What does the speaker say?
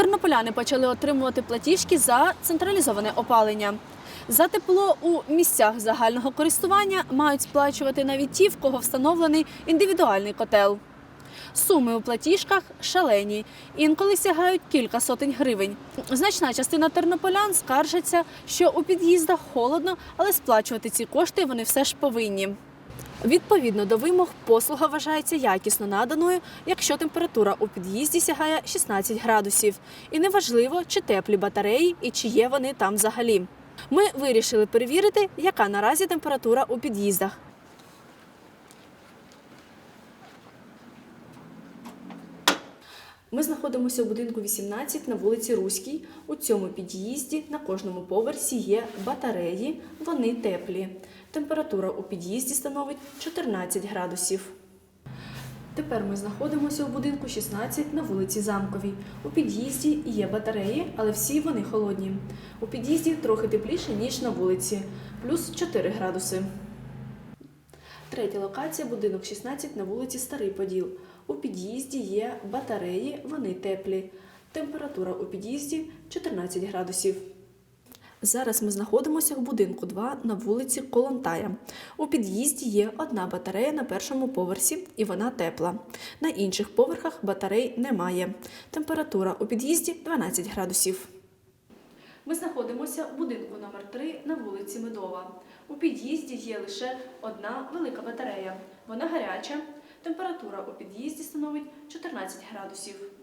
Тернополяни почали отримувати платіжки за централізоване опалення. За тепло у місцях загального користування мають сплачувати навіть ті, в кого встановлений індивідуальний котел. Суми у платіжках шалені, інколи сягають кілька сотень гривень. Значна частина тернополян скаржиться, що у під'їздах холодно, але сплачувати ці кошти вони все ж повинні. Відповідно до вимог, послуга вважається якісно наданою, якщо температура у під'їзді сягає 16 градусів. І неважливо, чи теплі батареї і чи є вони там взагалі. Ми вирішили перевірити, яка наразі температура у під'їздах. Ми знаходимося у будинку 18 на вулиці Руській. У цьому під'їзді на кожному поверсі є батареї, вони теплі. Температура у під'їзді становить 14 градусів. Тепер ми знаходимося у будинку 16 на вулиці Замковій. У під'їзді є батареї, але всі вони холодні. У під'їзді трохи тепліше, ніж на вулиці, плюс 4 градуси. Третя локація будинок 16 на вулиці Старий Поділ. У під'їзді є батареї, вони теплі. Температура у під'їзді 14 градусів. Зараз ми знаходимося в будинку 2 на вулиці Колонтая. У під'їзді є одна батарея на першому поверсі, і вона тепла. На інших поверхах батарей немає. Температура у під'їзді 12 градусів. Ми знаходимося в будинку номер 3 на вулиці Медова. У під'їзді є лише одна велика батарея. Вона гаряча. Температура у під'їзді становить 14 градусів.